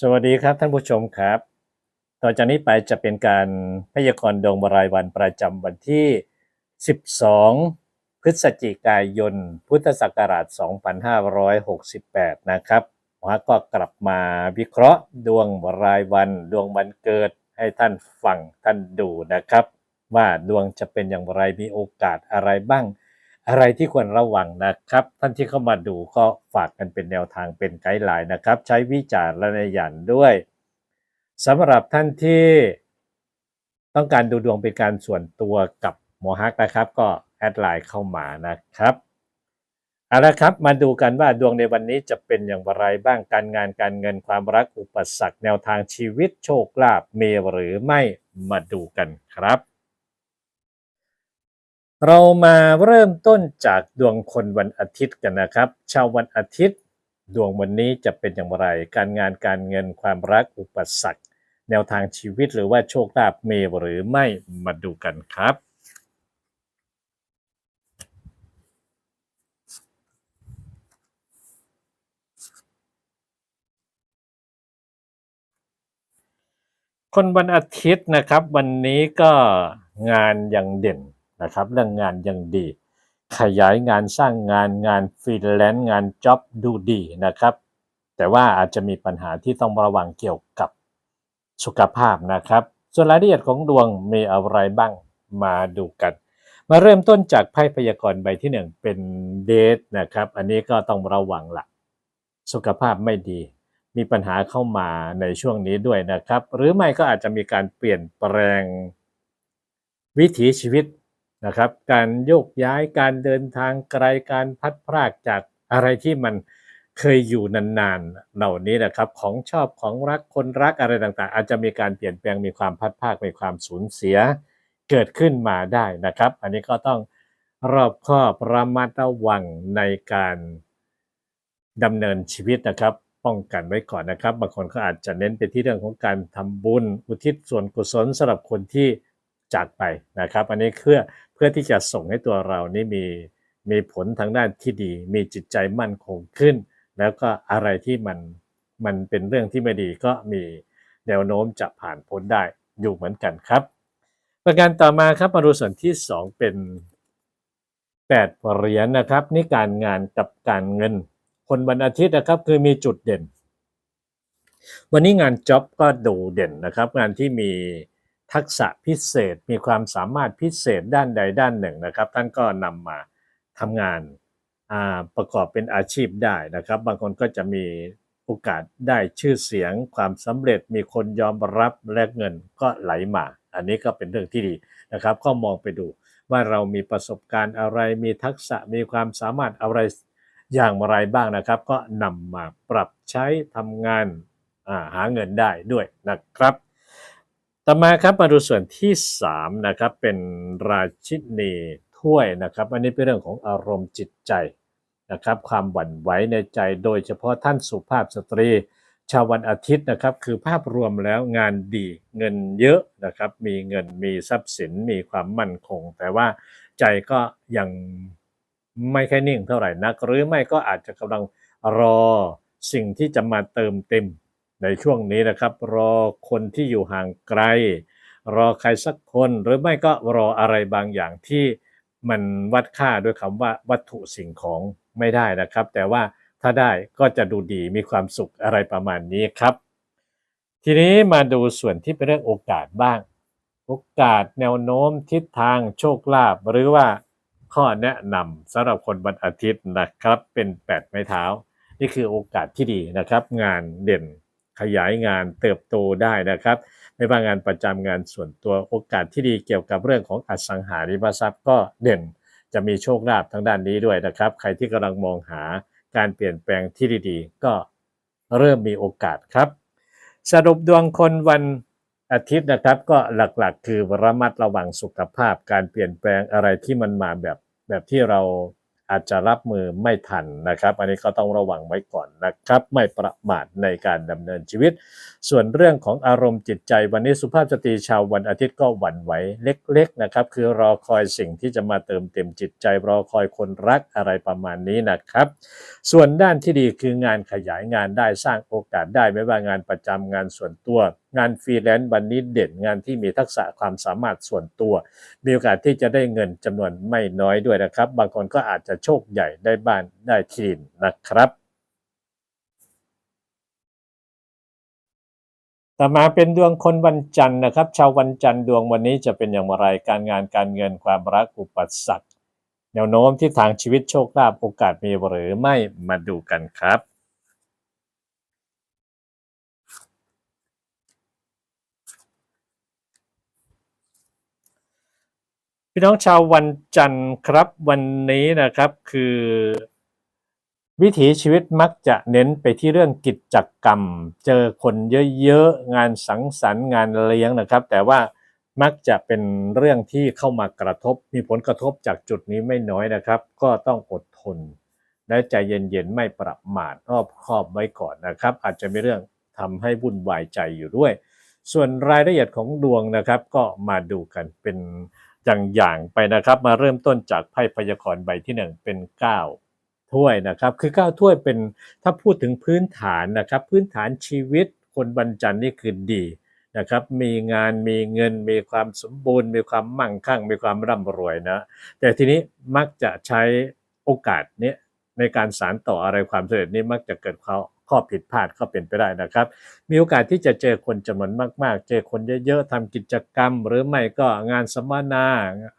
สวัสดีครับท่านผู้ชมครับ ต่อจากนี้ไปจะเป็นการพยากรณ์ดวงรายวันประจำวันที่ 12 พฤศจิกายน พุทธศักราช 2568 นะครับหมอก็กลับมาวิเคราะห์ดวงรายวัน ดวงวันเกิดให้ท่านฟังท่านดูนะครับ ว่าดวงจะเป็นอย่างไรมีโอกาสอะไรบ้าง อะไรที่ควรระวังนะครับ ท่านที่เข้ามาดูก็ฝากกันเป็นแนวทางเป็นไกด์ไลน์นะครับ ใช้วิจารณญาณด้วยสำหรับท่านที่ต้องการดูดวงเป็นการส่วนตัวกับหมอฮักนะครับ ก็แอดไลน์เข้ามานะครับเอาละครับมาดูกันว่าดวงในวันนี้จะเป็นอย่างไรบ้างการงานการเงินความรักอุปสรรคแนวทางชีวิตโชคลาภมีหรือไม่มาดูกันครับ เรามาเริ่มต้นจากดวงคนวันอาทิตย์กันนะครับ ชาววันอาทิตย์ ดวงวันนี้จะเป็นอย่างไร การงานการเงินความรักอุปสรรค แนวทางชีวิตหรือว่าโชคลาภมีหรือไม่มาดูกันครับคนวันอาทิตย์นะครับ วันนี้ก็งานยังเด่น นะครับเรื่องงานยังดี ขยายงานสร้างงานงานฟรีแลนซ์งานจ็อบดูดีนะครับ แต่ว่าอาจจะมีปัญหาที่ต้องระวังเกี่ยวกับสุขภาพนะครับ ส่วนรายละเอียดของดวงมีอะไรบ้างมาดูกัน มาเริ่มต้นจากไพ่พยากรณ์ใบที่หนึ่งเป็นเดทนะครับ อันนี้ก็ต้องระวังละสุขภาพไม่ดี มีปัญหาเข้ามาในช่วงนี้ด้วยนะครับ หรือไม่ก็อาจจะมีการเปลี่ยนแปลงวิถีชีวิต นะครับ การโยกย้ายการเดินทางไกลการพัดพรากจากอะไรที่มันเคยอยู่นานๆ เหล่านี้นะครับ ของชอบของรักคนรักอะไรต่างๆ อาจจะมีการเปลี่ยนแปลงมีความพัดพากมีความสูญเสียเกิดขึ้นมาได้นะครับ อันนี้ก็ต้องรอบคอบระมัดระวังในการดำเนินชีวิตนะครับ ป้องกันไว้ก่อนนะครับ บางคนก็อาจจะเน้นไปที่เรื่องของการทำบุญ อุทิศส่วนกุศลสำหรับคนที่ จากไปนะครับอันนี้เพื่อเพื่อที่จะส่งให้ตัวเรานี่มีมีผลทางด้านที่ดี มีจิตใจมั่นคงขึ้น แล้วก็อะไรที่มันมันเป็นเรื่องที่ไม่ดีก็มีแนวโน้มจะผ่านพ้นได้อยู่เหมือนกันครับ ประการต่อมาครับมาดูส่วนที่ 2 เป็น8เหรียญนะครับ นี่การงานกับการเงิน คนวันอาทิตย์นะครับคือมีจุดเด่น วันนี้งานจ็อบก็ดูเด่นนะครับ งานที่มี ทักษะพิเศษมีความสามารถพิเศษด้านใดด้านหนึ่งนะครับ ท่านก็นำมาทำงานาประกอบเป็นอาชีพได้นะครับ บางคนก็จะมีโอกาสได้ชื่อเสียง ความสำเร็จมีคนยอมรับและเงินก็ไหลมา อันนี้ก็เป็นเรื่องที่ดีนะครับ ก็มองไปดูว่าเรามีประสบการณ์อะไรมีทักษะมีความสามารถอะไรอย่างไรบ้างนะครับ ก็นำมาปรับใช้ทำงานาหาเงินได้ด้วยนะครับ ต่อมาครับมาดูส่วนที่3นะครับเป็นราชินีถ้วยนะครับอันนี้เป็นเรื่องของอารมณ์จิตใจนะครับความหวั่นไหวในใจโดยเฉพาะท่านสุภาพสตรี ชาววันอาทิตย์นะครับคือภาพรวมแล้วงานดีเงินเยอะนะครับมีเงินมีทรัพย์สินมีความมั่นคง แต่ว่าใจก็ยังไม่ค่อยนิ่งเท่าไหร่นัก หรือไม่ก็อาจจะกำลังรอสิ่งที่จะมาเติมเต็ม ในช่วงนี้นะครับ รอคนที่อยู่ห่างไกล รอใครสักคนหรือไม่ก็รออะไรบางอย่างที่มันวัดค่าด้วยคำว่าวัตถุสิ่งของไม่ได้นะครับ แต่ว่าถ้าได้ก็จะดูดีมีความสุขอะไรประมาณนี้ครับ ทีนี้มาดูส่วนที่เป็นเรื่องโอกาสบ้าง โอกาสแนวโน้มทิศทางโชคลาภหรือว่าข้อแนะนำสำหรับคนวันอาทิตย์นะครับเป็นแปดไม้เท้า นี่คือโอกาสที่ดีนะครับ งานเด่น ขยายงานเติบโตได้นะครับ ไม่ว่างานประจำงานส่วนตัวโอกาสที่ดีเกี่ยวกับเรื่องของอสังหาริมทรัพย์ก็เด่น จะมีโชคลาภทางด้านนี้ด้วยนะครับ ใครที่กำลังมองหาการเปลี่ยนแปลงที่ดีๆ ก็เริ่มมีโอกาสครับ สรุปดวงคนวันอาทิตย์นะครับ ก็หลักๆ คือระมัดระวังสุขภาพ การเปลี่ยนแปลงอะไรที่มันมาแบบแบบที่เรา อาจจะรับมือไม่ทันนะครับ อันนี้ก็ต้องระวังไว้ก่อนนะครับ ไม่ประมาทในการดำเนินชีวิต ส่วนเรื่องของอารมณ์จิตใจ วันนี้สุภาพสตรีชาววันอาทิตย์ก็หวั่นไหวเล็ก ๆนะครับ คือรอคอยสิ่งที่จะมาเติมเต็มจิตใจ รอคอยคนรักอะไรประมาณนี้นะครับ ส่วนด้านที่ดีคืองานขยายงานได้สร้างโอกาสได้ไม่ว่างานประจำงานส่วนตัว งานฟรีแลนซ์วันนี้เด่นงานที่มีทักษะความสามารถส่วนตัว มีโอกาสที่จะได้เงินจำนวนไม่น้อยด้วยนะครับ บางคนก็อาจจะโชคใหญ่ได้บ้านได้ทีนนะครับต่อมาเป็นดวงคนวันจันทร์นะครับ ชาววันจันทร์ดวงวันนี้จะเป็นอย่างไรการงานการเงินความรักอุปสรรคแนวโน้มที่ทางชีวิตโชคลาภโอกาสมีหรือไม่มาดูกันครับ พี่น้องชาววันจันทร์ครับวันนี้นะครับคือ วิถีชีวิตมักจะเน้นไปที่เรื่องกิจกรรม เจอคนเยอะๆ งานสังสรรค์งานเลี้ยงนะครับ แต่ว่ามักจะเป็นเรื่องที่เข้ามากระทบ มีผลกระทบจากจุดนี้ไม่น้อยนะครับ ก็ต้องอดทน และใจเย็นๆ ไม่ประมาทรอบคอบไว้ก่อนนะครับ อาจจะมีเรื่องทำให้วุ่นวายใจอยู่ด้วย ส่วนรายละเอียดของดวงนะครับ ก็มาดูกันเป็น อย่างๆไปนะครับ มาเริ่มต้นจากไพ่พยากรณ์ใบที่หนึ่งเป็นเก้าถ้วยนะครับ คือเก้าถ้วยเป็นถ้าพูดถึงพื้นฐานนะครับ พื้นฐานชีวิตคนบรรจันนี่คือดีนะครับมีงานมีเงินมีความสมบูรณ์ มีความมั่งคั่ง มีความร่ำรวยนะ แต่ทีนี้มักจะใช้โอกาสเนี้ยในการสารต่ออะไรความสำเร็จนี้มักจะเกิดข้อ ข้อผิดพลาดก็เป็นไปได้นะครับ มีโอกาสที่จะเจอคนจำนวนมากๆ เจอคนเยอะๆทำกิจกรรม หรือไม่ก็งานสัมมนา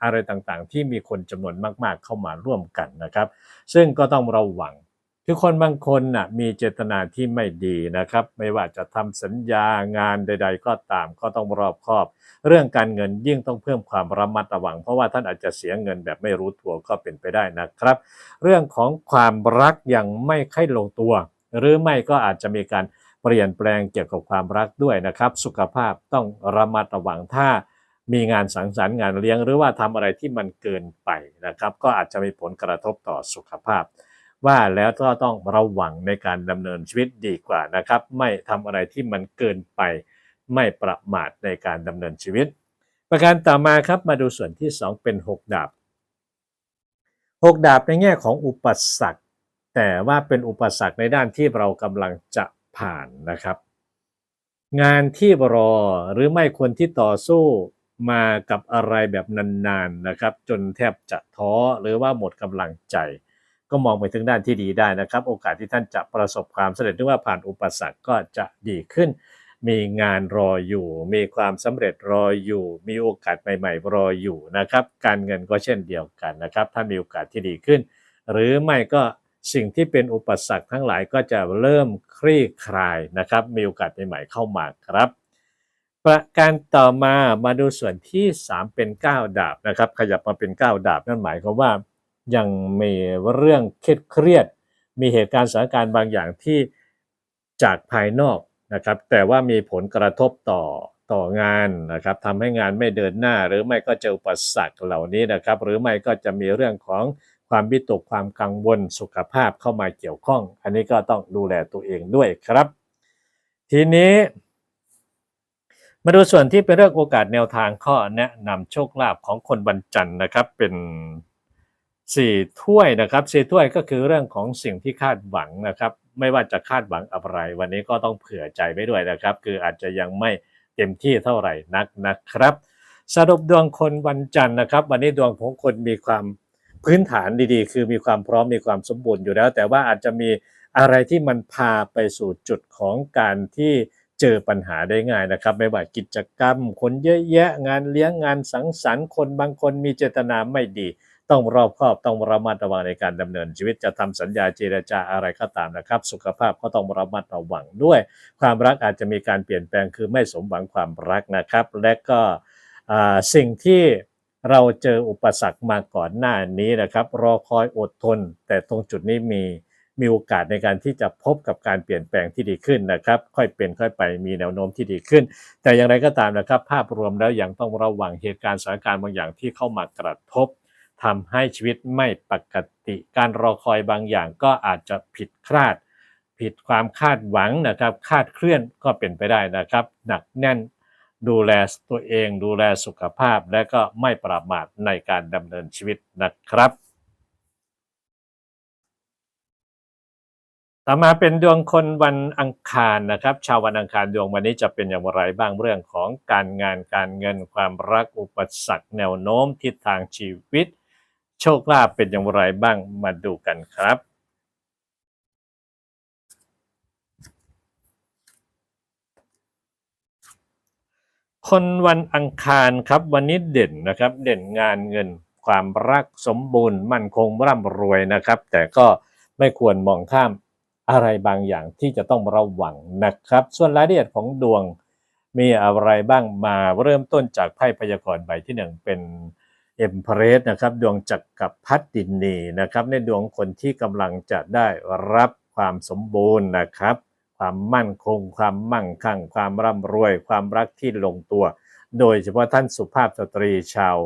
อะไรต่างๆ ที่มีคนจำนวนมากๆ เข้ามาร่วมกันนะครับ ซึ่งก็ต้องระวังคือคนบางคนน่ะมีเจตนาที่ไม่ดีนะครับ ไม่ว่าจะทำสัญญางานใด ๆ ก็ตามก็ต้องรอบคอบ เรื่องการเงินยิ่งต้องเพิ่มความระมัดระวัง เพราะว่าท่านอาจจะเสียเงินแบบไม่รู้ตัวก็เป็นไปได้นะครับ เรื่องของความรักยังไม่ค่อยลงตัว หรือไม่ก็อาจจะมีการเปลี่ยนแปลงเกี่ยวกับความรักด้วยนะครับ สุขภาพต้องระมัดระวังถ้ามีงานสังสรรค์งานเลี้ยง หรือว่าทำอะไรที่มันเกินไปนะครับ ก็อาจจะมีผลกระทบต่อสุขภาพ ว่าแล้วก็ต้องระวังในการดำเนินชีวิตดีกว่านะครับ ไม่ทำอะไรที่มันเกินไป ไม่ประมาทในการดำเนินชีวิต ประการต่อมาครับมาดูส่วนที่ 2 เป็น 6 ดาบ 6 ดาบในแง่ของอุปสรรค แต่ว่าเป็นอุปสรรคในด้านที่เรากำลังจะผ่านนะครับ งานที่รอหรือไม่คนที่ต่อสู้มากับอะไรแบบนานๆนะครับ จนแทบจะท้อหรือว่าหมดกำลังใจ ก็มองไปถึงด้านที่ดีได้นะครับ โอกาสที่ท่านจะประสบความสำเร็จหรือว่าผ่านอุปสรรคก็จะดีขึ้น มีงานรออยู่ มีความสำเร็จรออยู่ มีโอกาสใหม่ ๆ รออยู่นะครับ การเงินก็เช่นเดียวกันนะครับ ถ้ามีโอกาสที่ดีขึ้น หรือไม่ก็ สิ่งที่เป็นอุปสรรคทั้งหลายก็จะเริ่มคลี่คลายนะครับ มีโอกาสใหม่ๆเข้ามาครับ ประการต่อมามาดูส่วนที่ 3 เป็น 9 ดาบนะครับ ขยับมาเป็น 9 ดาบนั่นหมายความว่ายังมีเรื่องเครียดเครียด มีเหตุการณ์สถานการณ์บางอย่างที่จากภายนอกนะครับ แต่ว่ามีผลกระทบต่อต่องานนะครับทำให้งานไม่เดินหน้าหรือไม่ก็เจออุปสรรคเหล่านี้นะครับ หรือไม่ก็จะมีเรื่องของ ความวิตกความกังวลสุขภาพเข้ามาเกี่ยวข้อง อันนี้ก็ต้องดูแลตัวเองด้วยครับ ทีนี้ มาดูส่วนที่เป็นเรื่องโอกาสแนวทางข้อแนะนำโชคลาภของคนวันจันทร์นะครับเป็นสี่ถ้วยนะครับสี่ถ้วยก็คือเรื่องของสิ่งที่คาดหวังนะครับ ไม่ว่าจะคาดหวังอะไร วันนี้ก็ต้องเผื่อใจไว้ด้วยนะครับ คืออาจจะยังไม่เต็มที่เท่าไหร่นักนะครับ สรุปดวงคนวันจันทร์นะครับ วันนี้ดวงของคนมีความ พื้นฐานดีๆ คือมีความพร้อมมีความสมบูรณ์อยู่แล้ว แต่ว่าอาจจะมีอะไรที่มันพาไปสู่จุดของการที่เจอปัญหาได้ง่ายนะครับ ไม่ว่ากิจกรรม คนเยอะแยะงานเลี้ยงงานสังสรรค์คนบางคนมีเจตนาไม่ดี ต้องรอบคอบต้องระมัดระวังในการดำเนินชีวิตจะทำสัญญาเจรจาอะไรก็ตามนะครับ สุขภาพก็ต้องระมัดระวังด้วย ความรักอาจจะมีการเปลี่ยนแปลงคือไม่สมหวังความรักนะครับ และก็สิ่งที่ เราเจออุปสรรคมาก่อนหน้านี้นะครับ รอคอยอดทน แต่ตรงจุดนี้มีมีโอกาสในการที่จะพบกับการเปลี่ยนแปลงที่ดีขึ้นนะครับ ค่อยเป็นค่อยไปมีแนวโน้มที่ดีขึ้น แต่อย่างไรก็ตามนะครับ ภาพรวมแล้วยังต้องระวังเหตุการณ์สถานการณ์บางอย่างที่เข้ามากระทบทำให้ชีวิตไม่ปกติ การรอคอยบางอย่างก็อาจจะผิดคลาด ผิดความคาดหวังนะครับ คาดเคลื่อนก็เป็นไปได้นะครับ หนักแน่น ดูแลตัวเองดูแลสุขภาพและก็ไม่ประมาทในการดำเนินชีวิตนะครับต่อมาเป็นดวงคนวันอังคารนะครับ ชาววันอังคารดวงวันนี้จะเป็นอย่างไรบ้างเรื่องของการงานการเงินความรักอุปสรรคแนวโน้มทิศทางชีวิต โชคลาภเป็นอย่างไรบ้างมาดูกันครับ คนวันอังคารครับวันนี้เด่นนะครับ เด่นงานเงินความรักสมบูรณ์ มั่นคงร่ำรวยนะครับ แต่ก็ไม่ควรมองข้ามอะไรบางอย่างที่จะต้องระวังนะครับ ส่วนรายละเอียดของดวงมีอะไรบ้างมาเริ่มต้นจากไพ่พยากรณ์ใบที่หนึ่งเป็นเอ็มเพรสนะครับดวงจักรกับพัดดินนีนะครับ ในดวงคนที่กำลังจะได้รับความสมบูรณ์นะครับ ความมั่นคง ความมั่งคั่ง ความร่ำรวย ความรักที่ลงตัว โดยเฉพาะท่านสุภาพสตรีชาว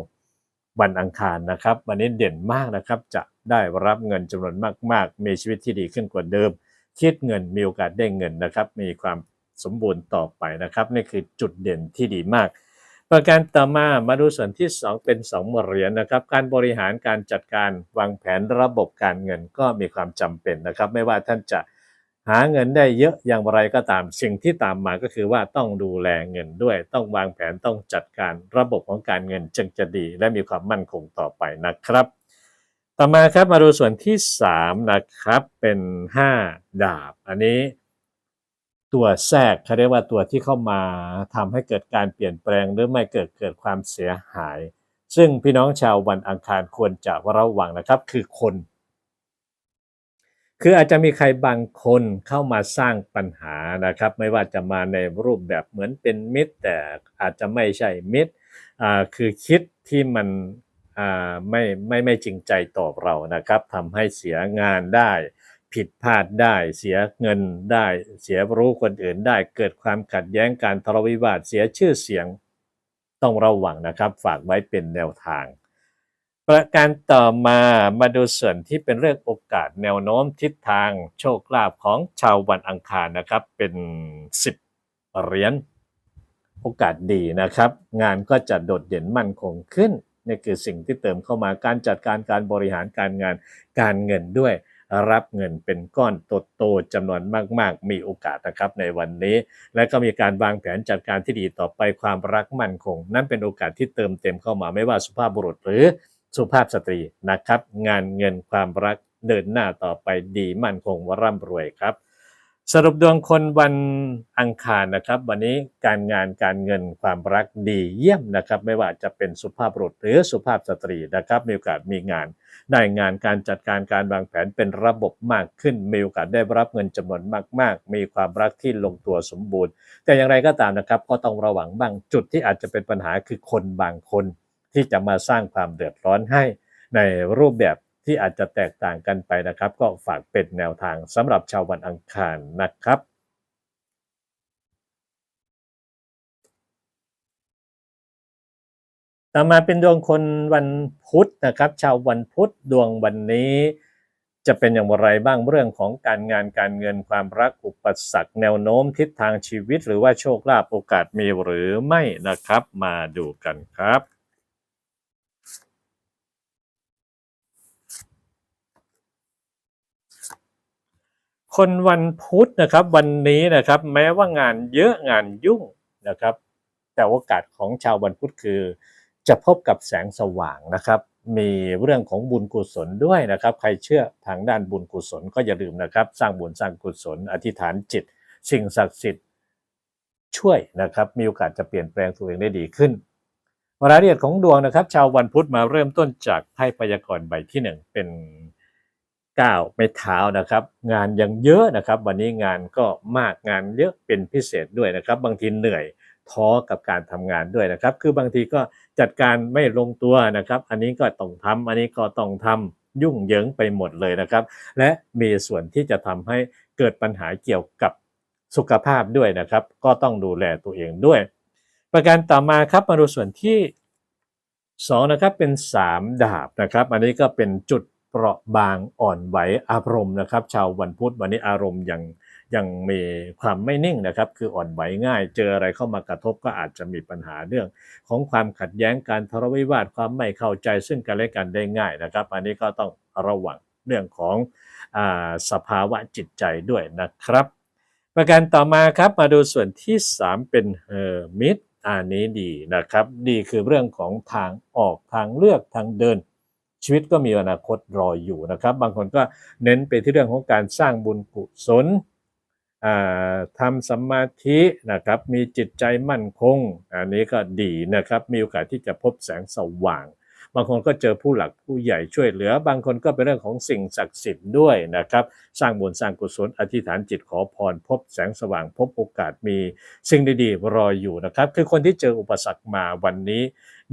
วันอังคารนะครับ วันนี้เด่นมากนะครับ จะได้รับเงินจำนวนมาก ๆ มีชีวิตที่ดีขึ้นกว่าเดิม คิดเงินมีโอกาสได้เงินนะครับ มีความสมบูรณ์ต่อไปนะครับนี่คือจุดเด่นที่ดีมาก ประการต่อมามาดูส่วนที่ 2 เป็น2เหรียญนะครับ การบริหารการจัดการวางแผนระบบการเงินก็มีความจำเป็นนะครับ ไม่ว่าท่านจะ หาเงินได้เยอะอย่างไรก็ตาม สิ่งที่ตามมาก็คือว่าต้องดูแลเงินด้วย ต้องวางแผนต้องจัดการระบบของการเงินจึงจะดี และมีความมั่นคงต่อไปนะครับ ต่อมาครับมาดูส่วนที่ 3 นะครับเป็น 5 ดาบ อันนี้ ตัวแทรกเขาเรียกว่าตัวที่เข้ามาทำให้เกิดการเปลี่ยนแปลงหรือไม่เกิดเกิดความเสียหาย ซึ่งพี่น้องชาววันอังคารควรจะระวังนะครับ คือคน คืออาจจะมีใครบางคนเข้ามาสร้างปัญหานะครับ ไม่ว่าจะมาในรูปแบบเหมือนเป็นมิตร แต่อาจจะไม่ใช่มิตรคือคิดที่มันอ่ไม่ไม่ไม่จริงใจต่อเรานะครับทำให้เสียงานได้ ผิดพลาดได้ เสียเงินได้ เสียรู้คนอื่นได้ เกิดความขัดแย้งการทะเลาะวิวาทเสียชื่อเสียงต้องระวังนะครับ ฝากไว้เป็นแนวทาง ประการต่อมามาดูส่วนที่เป็นเรื่องโอกาสแนวโน้มทิศทางโชคลาภของชาววันอังคารนะครับ เป็น 10เหรียญโอกาสดีนะครับ งานก็จะโดดเด่นมั่นคงขึ้นนี่คือสิ่งที่เติมเข้ามาการจัดการการบริหารการงานการเงินด้วย รับเงินเป็นก้อนโตๆจำนวนมากๆ มีโอกาสนะครับในวันนี้ และก็มีการวางแผนจัดการที่ดีต่อไปความรักมั่นคง นั่นเป็นโอกาสที่เติมเต็มเข้ามาไม่ว่าสุภาพบุรุษหรือ สุภาพสตรีนะครับ งานเงินความรักเดินหน้าต่อไปดีมั่นคงร่ำรวยครับ สรุปดวงคนวันอังคารนะครับ วันนี้การงานการเงินความรักดีเยี่ยมนะครับ ไม่ว่าจะเป็นสุภาพบุรุษหรือสุภาพสตรีนะครับ มีโอกาสมีงาน ได้งานการจัดการการวางแผนเป็นระบบมากขึ้น มีโอกาสได้รับเงินจำนวนมาก ๆ มีความรักที่ลงตัวสมบูรณ์ แต่อย่างไรก็ตามนะครับก็ต้องระวังบ้างจุดที่อาจจะเป็นปัญหาคือคนบางคน ที่จะมาสร้างความเดือดร้อนให้ในรูปแบบที่อาจจะแตกต่างกันไปนะครับ ก็ฝากเป็นแนวทางสำหรับชาววันอังคารนะครับต่อมาเป็นดวงคนวันพุธนะครับ ชาววันพุธดวงวันนี้จะเป็นอย่างไรบ้างเรื่องของการงานการเงินความรักอุปสรรคแนวโน้มทิศทางชีวิต หรือว่าโชคลาภโอกาสมีหรือไม่นะครับ มาดูกันครับ คนวันพุธนะครับ วันนี้นะครับ แม้ว่างานเยอะงานยุ่งนะครับ แต่โอกาสของชาววันพุธคือ จะพบกับแสงสว่างนะครับ มีเรื่องของบุญกุศลด้วยนะครับ ใครเชื่อทางด้านบุญกุศลก็อย่าลืมนะครับ สร้างบุญสร้างกุศล อธิษฐานจิต สิ่งศักดิ์สิทธิ์ช่วยนะครับ มีโอกาสจะเปลี่ยนแปลงตัวเองได้ดีขึ้นรายละเอียดของดวงนะครับ ชาววันพุธมาเริ่มต้นจากไพ่พยากรณ์ใบที่หนึ่งเป็น ก้าวไม่เท้านะครับ งานยังเยอะนะครับ วันนี้งานก็มากงานเยอะเป็นพิเศษด้วยนะครับ บางทีเหนื่อยท้อกับการทำงานด้วยนะครับ คือบางทีก็จัดการไม่ลงตัวนะครับ อันนี้ก็ต้องทำอันนี้ก็ต้องทำยุ่งเหยิงไปหมดเลยนะครับ และมีส่วนที่จะทำให้เกิดปัญหาเกี่ยวกับสุขภาพด้วยนะครับ ก็ต้องดูแลตัวเองด้วย ประการต่อมาครับมาดูส่วนที่สองนะครับเป็นสามดาบนะครับ อันนี้ก็เป็นจุด เปราะบางอ่อนไหวอารมณ์นะครับ ชาววันพุธวันนี้อารมณ์ยังยังมีความไม่นิ่งนะครับ คืออ่อนไหวง่าย เจออะไรเข้ามากระทบก็อาจจะมีปัญหาเรื่อง ของความขัดแย้งการทะเลาะวิวาทความไม่เข้าใจซึ่งกันและกันได้ง่ายนะครับ อันนี้ก็ต้องระวังเรื่องของอสภาวะจิตใจด้วยนะครับ ประการต่อมาครับมาดูส่วนที่ 3 เป็นเฮอร์มิตอันนี้ดีนะครับ ดีคือเรื่องของทางออกทางเลือกทางเดิน ชีวิตก็มีอนาคตรออยู่นะครับ บางคนก็เน้นไปที่เรื่องของการสร้างบุญกุศลทำสมาธินะครับมีจิตใจมั่นคง อันนี้ก็ดีนะครับมีโอกาสที่จะพบแสงสว่าง บางคนก็เจอผู้หลักผู้ใหญ่ช่วยเหลือ บางคนก็เป็นเรื่องของสิ่งศักดิ์สิทธิ์ด้วยนะครับ สร้างบุญสร้างกุศลอธิษฐานจิตขอพร พบแสงสว่าง พบโอกาสมีสิ่งดีๆรออยู่นะครับ คือคนที่เจออุปสรรคมาวันนี้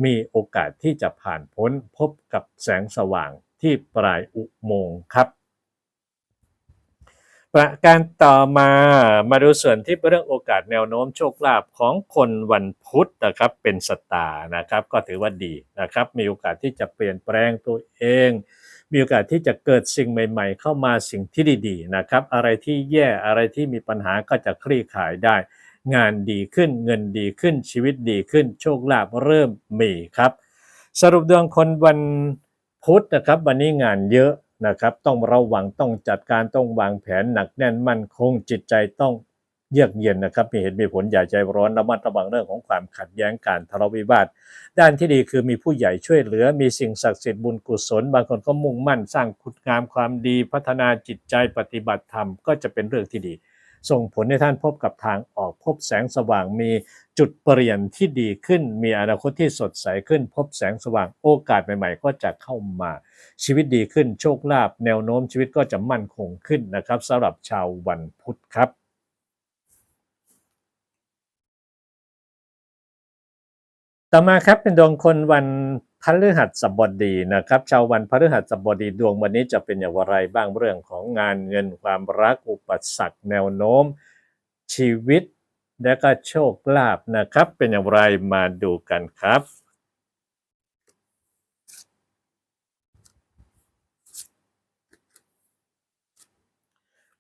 มีโอกาสที่จะผ่านพ้นพบกับแสงสว่างที่ปลายอุโมงค์ครับ ประการต่อมามาดูส่วนที่เเรื่องโอกาสแนวโน้มโชคลาภของคนวันพุธนะครับเป็นสตาร์นะครับก็ถือว่าดีนะครับมีโอกาสที่จะเปลี่ยนแปลงตัวเองมีโอกาสที่จะเกิดสิ่งใหม่ ๆ เข้ามาสิ่งที่ดีๆนะครับ อะไรที่แย่อะไรที่มีปัญหาก็จะคลี่คลายได้ งานดีขึ้นเงินดีขึ้นชีวิตดีขึ้น โชคลาภเริ่มมีครับ สรุปดวงคนวันพุธนะครับวันนี้งานเยอะนะครับ ต้องระวังต้องจัดการต้องวางแผนหนักแน่นมั่นคงจิตใจต้องเยือกเย็นนะครับมีเหตุมีผลอย่าใจร้อนระมัดระวังเรื่องของความขัดแย้งการทะเลาะวิวาท ด้านที่ดีคือมีผู้ใหญ่ช่วยเหลือ มีสิ่งศักดิ์สิทธิ์บุญกุศล บางคนก็มุ่งมั่นสร้างคุณงามความดี พัฒนาจิตใจปฏิบัติธรรมก็จะเป็นเรื่องที่ดี ส่งผลให้ท่านพบกับทางออกพบแสงสว่างมีจุดเปลี่ยนที่ดีขึ้น มีอนาคตที่สดใสขึ้น พบแสงสว่างโอกาสใหม่ ๆ ก็จะเข้ามาชีวิตดีขึ้นโชคลาภแนวโน้มชีวิตก็จะมั่นคงขึ้นนะครับสำหรับชาววันพุธครับต่อมาครับเป็นดวงคนวัน พฤหัสบดีนะครับชาววันพฤหัสบดีดวงวันนี้จะเป็นอย่างไรบ้างเรื่องของงานเงินความรักอุปสรรคแนวโน้ม ชีวิตและก็โชคลาภนะครับ เป็นอย่างไรมาดูกันครับ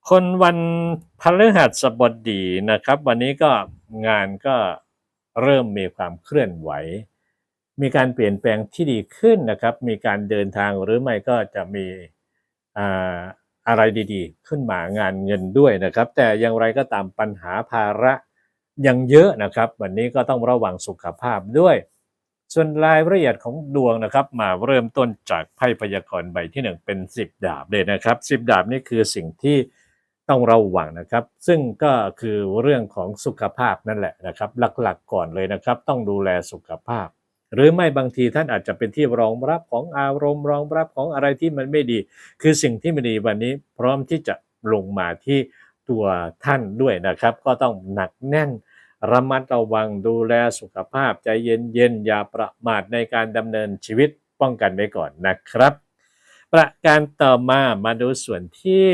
คนวันพฤหัสบดีนะครับ วันนี้ก็งานก็เริ่มมีความเคลื่อนไหว มีการเปลี่ยนแปลงที่ดีขึ้นนะครับ มีการเดินทางหรือไม่ก็จะมีอ่าอะไรดีๆ ขึ้นมางานเงินด้วยนะครับ แต่อย่างไรก็ตามปัญหาภาระยังเยอะนะครับ วันนี้ก็ต้องระวังสุขภาพด้วย ส่วนรายละเอียดของดวงนะครับ มาเริ่มต้นจากไพ่พยากรณ์ใบที่หนึ่งเป็น 10 ดาบเลยนะครับ 10 ดาบนี่คือสิ่งที่ต้องระวังนะครับ ซึ่งก็คือเรื่องของสุขภาพนั่นแหละนะครับ หลักๆก่อนเลยนะครับ ต้องดูแลสุขภาพ หรือไม่บางทีท่านอาจจะเป็นที่รองรับของอารมณ์รองรับของอะไรที่มันไม่ดี คือสิ่งที่ไม่ดีวันนี้พร้อมที่จะลงมาที่ตัวท่านด้วยนะครับ ก็ต้องหนักแน่นระมัดระวังดูแลสุขภาพใจเย็นๆอย่าประมาทในการดำเนินชีวิตป้องกันไว้ก่อนนะครับ ประการต่อมามาดูส่วนที่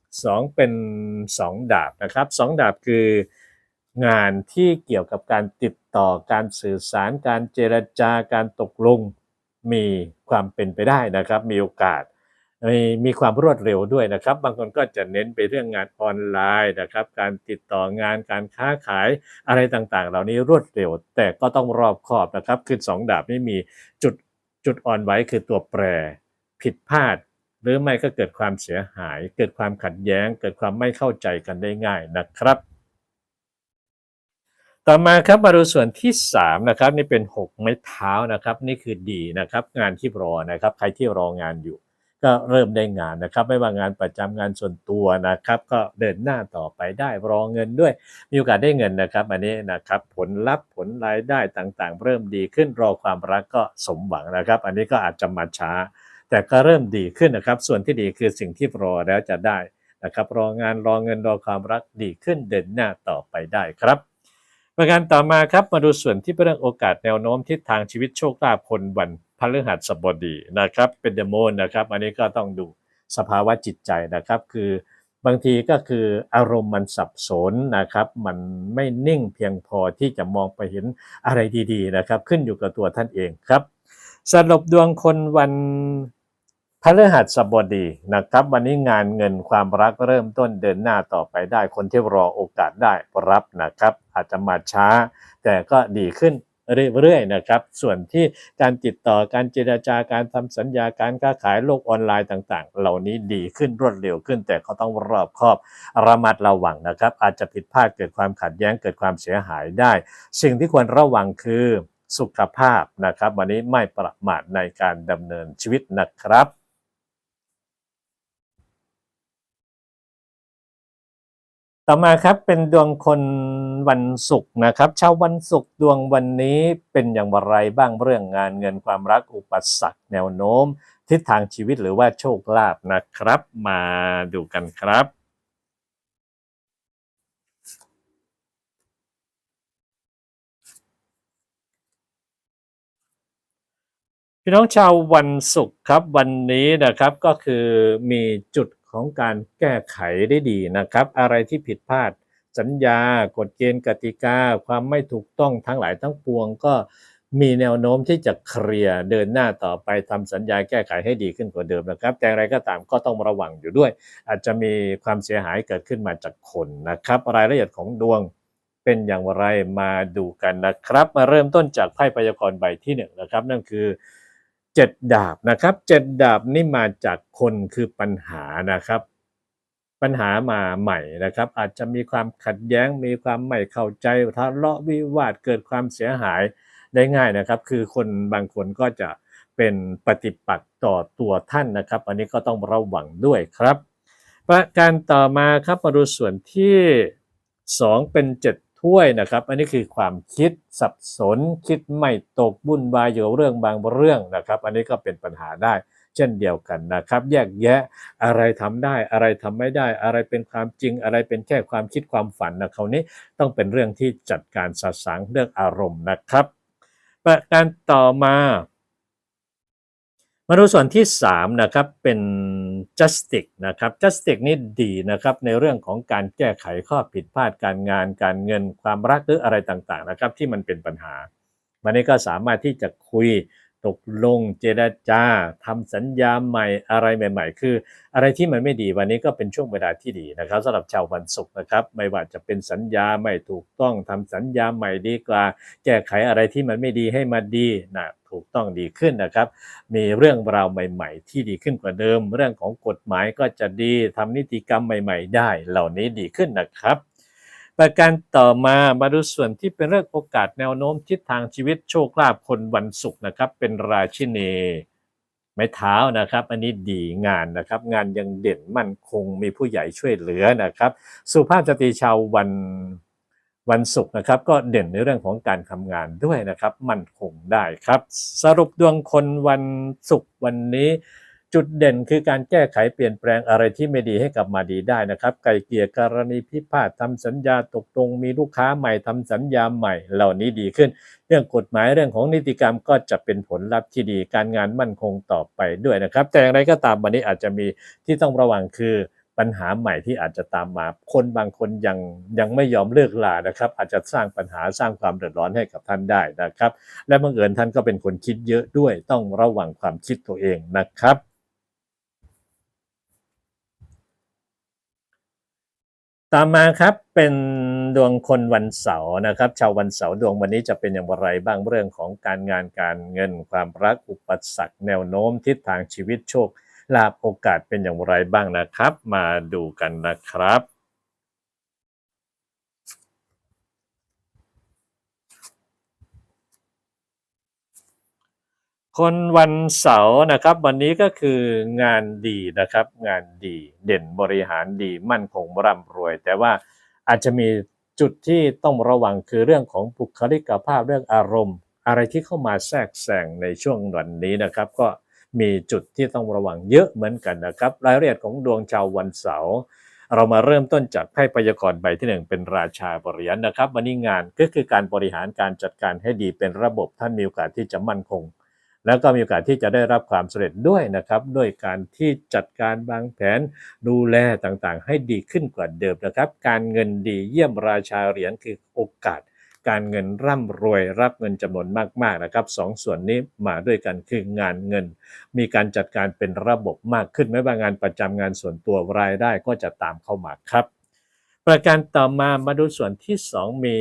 2 เป็น 2 ดาบนะครับ 2 ดาบคือ งานที่เกี่ยวกับการติดต่อการสื่อสาร การเจรจาการตกลง มีความเป็นไปได้นะครับ มีโอกาสมีมีความรวดเร็วด้วยนะครับ บางคนก็จะเน้นไปเรื่องงานออนไลน์นะครับ การติดต่องานการค้าขายอะไรต่างๆ เหล่านี้รวดเร็ว แต่ก็ต้องรอบคอบนะครับคือสองดาบนี่มีจุดจุดอ่อนไว้คือตัวแปรผิดพลาด หรือไม่ก็เกิดความเสียหาย เกิดความขัดแย้ง เกิดความไม่เข้าใจกันได้ง่ายนะครับ ต่อมาครับมาดูส่วนที่3นะครับนี่เป็น 6 ไม้เท้านะครับนี่คือดีนะครับงานที่รอนะครับใครที่รองานอยู่ ก็เริ่มได้งานนะครับ ไม่ว่างานประจำงานส่วนตัวนะครับ ก็เดินหน้าต่อไปได้รอเงินด้วย มีโอกาสได้เงินนะครับ อันนี้นะครับผลลัพธ์ผลรายได้ต่างๆ เริ่มดีขึ้นรอความรักก็สมหวังนะครับ อันนี้ก็อาจจะมาช้า แต่ก็เริ่มดีขึ้นนะครับ ส่วนที่ดีคือสิ่งที่รอแล้วจะได้นะครับ รองานรอเงินรอความรักดีขึ้นเดินหน้าต่อไปได้ครับ ประการต่อมาครับมาดูส่วนที่เป็นเรื่องโอกาสแนวโน้มทิศทางชีวิตโชคลาภคนวันพฤหัสบดีนะครับเป็นเดโมนนะครับ อันนี้ก็ต้องดูสภาวะจิตใจนะครับ คือบางทีก็คืออารมณ์มันสับสนนะครับ มันไม่นิ่งเพียงพอที่จะมองไปเห็นอะไรดีๆนะครับ ขึ้นอยู่กับตัวท่านเองครับสรุปดวงคนวัน พฤหัสบดีนะครับ วันนี้งานเงินความรักเริ่มต้นเดินหน้าต่อไปได้ คนที่รอโอกาสได้รับนะครับ อาจจะมาช้า แต่ก็ดีขึ้นเรื่อยๆนะครับ ส่วนที่การติดต่อการเจราจาการทำสัญญาการค้าขายโลกออนไลน์ต่าง ๆ เหล่านี้ดีขึ้นรวดเร็วขึ้น แต่ก็ต้องรอบคอบระมัดระวังนะครับ อาจจะผิดพลาดเกิดความขัดแย้งเกิดความเสียหายได้ สิ่งที่ควรระวังคือสุขภาพนะครับ วันนี้ไม่ประมาทในการดำเนินชีวิตนะครับ ต่อมาครับเป็นดวงคนวันศุกร์นะครับชาววันศุกร์ดวงวันนี้เป็นอย่างไรบ้างเรื่องงานเงินความรักอุปสรรคแนวโน้ม ทิศทางชีวิตหรือว่าโชคลาภนะครับ มาดูกันครับ พี่น้องชาววันศุกร์ครับวันนี้นะครับก็คือมีจุด ของการแก้ไขได้ดีนะครับ อะไรที่ผิดพลาดสัญญากฎเกณฑ์กติกา ความไม่ถูกต้องทั้งหลายทั้งปวงก็มีแนวโน้มที่จะเคลียร์เดินหน้าต่อไปทำสัญญาแก้ไขให้ดีขึ้นกว่าเดิมนะครับ แต่อะไรก็ตามก็ต้องระวังอยู่ด้วย อาจจะมีความเสียหายเกิดขึ้นมาจากคนนะครับ รายละเอียดของดวงเป็นอย่างไรมาดูกันนะครับ มาเริ่มต้นจากไพ่พยากรณ์ใบที่หนึ่งนะครับ นั่นคือ เจ็ดดาบนะครับเจ็ดดาบนี่มาจากคนคือปัญหานะครับ ปัญหามาใหม่นะครับ อาจจะมีความขัดแย้งมีความไม่เข้าใจทะเลาะวิวาทเกิดความเสียหายได้ง่ายนะครับ คือคนบางคนก็จะเป็นปฏิปักษ์ต่อตัวท่านนะครับ อันนี้ก็ต้องระวังด้วยครับ ประการต่อมาครับมาดูส่วนที่ 2 เป็น 7 ถ้วยนะครับ อันนี้คือความคิดสับสน คิดไม่ตกบุ่นวายอยู่กับเรื่องบางเรื่องนะครับ อันนี้ก็เป็นปัญหาได้ เช่นเดียวกันนะครับ แยกแยะอะไรทำได้อะไรทำไม่ได้ อะไรเป็นความจริงอะไรเป็นแค่ความคิดความฝันนะคราวนี้ต้องเป็นเรื่องที่จัดการสะสางเรื่องอารมณ์นะครับ ประการต่อมา มาดูส่วนที่3นะครับเป็น justice นะครับ justice นี่ดีนะครับในเรื่องของการแก้ไขข้อผิดพลาดการงาน การเงินความรักหรืออะไรต่างๆนะครับที่มันเป็นปัญหาวันนี้ก็สามารถที่จะคุย ตกลงเจรจาทำสัญญาใหม่อะไรใหม่ ๆ คือ อะไรที่มันไม่ดีวันนี้ก็เป็นช่วงเวลาที่ดีนะครับสำหรับชาววันศุกร์นะครับ ไม่ว่าจะเป็นสัญญาไม่ถูกต้องทำสัญญาใหม่ดีกว่า แก้ไขอะไรที่มันไม่ดีให้มาดีนะถูกต้องดีขึ้นนะครับ มีเรื่องราวใหม่ ๆ ที่ดีขึ้นกว่าเดิม เรื่องของกฎหมายก็จะดีทำนิติกรรมใหม่ ๆ ได้ เหล่านี้ดีขึ้นนะครับ ประการต่อมามาดูส่วนที่เป็นเรื่องโอกาสแนวโน้มทิศทางชีวิตโชคลาภคนวันศุกร์นะครับ เป็นราชินีไม้เท้านะครับ อันนี้ดีงานนะครับ งานยังเด่นมั่นคงมีผู้ใหญ่ช่วยเหลือนะครับ สุภาพสตรีชาววันวันศุกร์นะครับ ก็เด่นในเรื่องของการทำงานด้วยนะครับ มั่นคงได้ครับ สรุปดวงคนวันศุกร์วันนี้ จุดเด่นคือการแก้ไขเปลี่ยนแปลงอะไรที่ไม่ดีให้กลับมาดีได้นะครับ ไกลเกลี่ยกรณีพิพาททำสัญญาตกลงมีลูกค้าใหม่ทำสัญญาใหม่เหล่านี้ดีขึ้น เรื่องกฎหมายเรื่องของนิติกรรมก็จะเป็นผลลัพธ์ที่ดีการงานมั่นคงต่อไปด้วยนะครับ แต่อย่างไรก็ตามวันนี้อาจจะมีที่ต้องระวังคือปัญหาใหม่ที่อาจจะตามมา คนบางคนยังยังไม่ยอมเลิกลานะครับ อาจจะสร้างปัญหาสร้างความเดือดร้อนให้กับท่านได้นะครับ และบังเอิญท่านก็เป็นคนคิดเยอะด้วยต้องระวังความคิดตัวเองนะครับ ตามมาครับเป็นดวงคนวันเสาร์นะครับ ชาววันเสาร์ดวงวันนี้จะเป็นอย่างไรบ้างเรื่องของการงานการเงินความรักอุปสรรคแนวโน้มทิศทางชีวิตโชคลาภโอกาสเป็นอย่างไรบ้างนะครับ มาดูกันนะครับ คนวันเสาร์นะครับวันนี้ก็คืองานดีนะครับ งานดีเด่นบริหารดีมั่นคงร่ำรวย แต่ว่าอาจจะมีจุดที่ต้องระวังคือเรื่องของบุคลิกภาพเรื่องอารมณ์ อะไรที่เข้ามาแทรกแซงในช่วงวันนี้นะครับ ก็มีจุดที่ต้องระวังเยอะเหมือนกันนะครับ รายละเอียดของดวงชาววันเสาร์เรามาเริ่มต้นจากไพ่พยากรณ์ใบที่หนึ่งเป็นราชาบริยนนะครับ วันนี้งานก็คือการบริหารการจัดการให้ดีเป็นระบบท่านมีโอกาสที่จะมั่นคง แล้วก็มีโอกาสที่จะได้รับความสำเร็จด้วยนะครับด้วยการที่จัดการวางแผนดูแลต่างๆ ให้ดีขึ้นกว่าเดิมนะครับ การเงินดีเยี่ยมราชาเหรียญคือโอกาสการเงินร่ำรวยรับเงินจำนวนมากๆนะครับสองส่วนนี้มาด้วยกันคืองานเงิน มีการจัดการเป็นระบบมากขึ้นไม่ว่างานประจำงานส่วนตัวรายได้ก็จะตามเข้ามาครับ ประการต่อมามาดูส่วนที่ 2 มี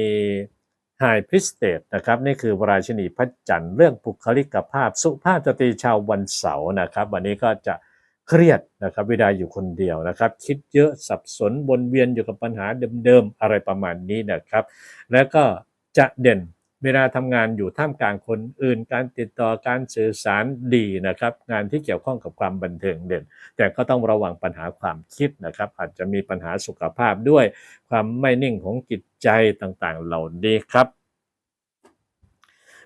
ไฮพิสเตตนะครับนี่คือราชินีพระจันทร์เรื่องบุคลิกภาพ สุภาพสตรีชาววันเสาร์นะครับ วันนี้ก็จะเครียดนะครับเวลาอยู่คนเดียวนะครับ คิดเยอะสับสนวนเวียนอยู่กับปัญหาเดิมๆ อะไรประมาณนี้นะครับ แล้วก็จะเด่น เวลาทำงานอยู่ท่ามกลางคนอื่น การติดต่อการสื่อสารดีนะครับ งานที่เกี่ยวข้องกับความบันเทิงเด่น แต่ก็ต้องระวังปัญหาความคิดนะครับ อาจจะมีปัญหาสุขภาพด้วย ความไม่นิ่งของจิตใจต่างๆ เหล่านี้ครับ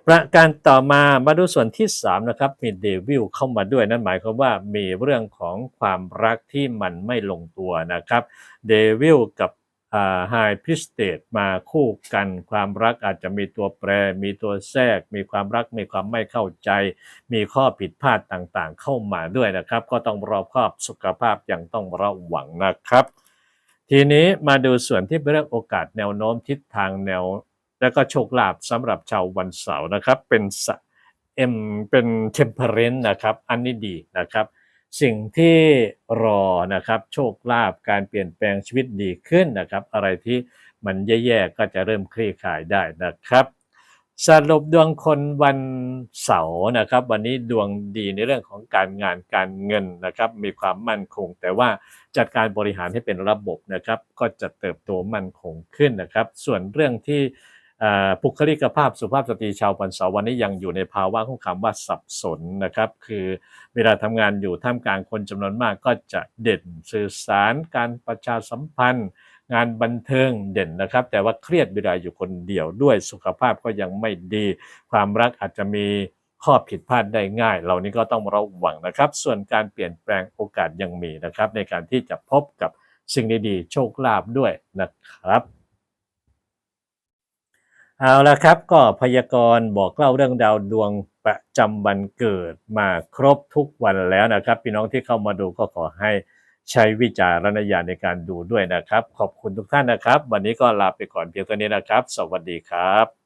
ประการต่อมามาดูส่วนที่3นะครับมีเดวิลเข้ามาด้วยนั่นหมายความว่ามีเรื่องของความรักที่มันไม่ลงตัวนะครับเดวิลกับ ไฮพิสเตตมาคู่กันความรักอาจจะมีตัวแปร มีตัวแทรก มีความรักมีความไม่เข้าใจ มีข้อผิดพลาดต่างๆ เข้ามาด้วยนะครับ ก็ต้องรอบคอบสุขภาพย่างต้องระวังนะครับ ทีนี้มาดูส่วนที่เป็นเรื่องโอกาสแนวโน้มทิศทางแนว แล้วก็โชคลาภสำหรับชาววันเสาร์นะครับ เป็นสเอ็มเป็นเทมเพอเรนต์นะครับ อันนี้ดีนะครับ สิ่งที่รอนะครับโชคลาภการเปลี่ยนแปลงชีวิตดีขึ้นนะครับ อะไรที่มันแย่ๆก็จะเริ่มคลี่คลายได้นะครับสรุปดวงคนวันเสาร์นะครับ วันนี้ดวงดีในเรื่องของการงานการเงินนะครับ มีความมั่นคง แต่ว่าจัดการบริหารให้เป็นระบบนะครับ ก็จะเติบโตมั่นคงขึ้นนะครับ ส่วนเรื่องที่ บุคลิกภาพสุภาพสตรีชาววันสาวันนี้ยังอยู่ในภาวะของคำว่าสับสนนะครับ คือเวลาทำงานอยู่ท่ามกลางคนจำนวนมากก็จะเด่นสื่อสารการประชาสัมพันธ์ งานบันเทิงเด่นนะครับ แต่ว่าเครียดเวลาอยู่คนเดียวด้วยสุขภาพก็ยังไม่ดี ความรักอาจจะมีข้อผิดพลาดได้ง่าย เหล่านี้ก็ต้องระวังนะครับ ส่วนการเปลี่ยนแปลงโอกาสยังมีนะครับ ในการที่จะพบกับสิ่งดีๆโชคลาภด้วยนะครับ เอาละครับก็พยากรณ์บอกเล่าเรื่องดาวดวงประจำวันเกิดมาครบทุกวันแล้วนะครับ พี่น้องที่เข้ามาดูก็ขอให้ใช้วิจารณญาณในการดูด้วยนะครับ ขอบคุณทุกท่านนะครับ วันนี้ก็ลาไปก่อนเพียงเท่านี้นะครับ สวัสดีครับ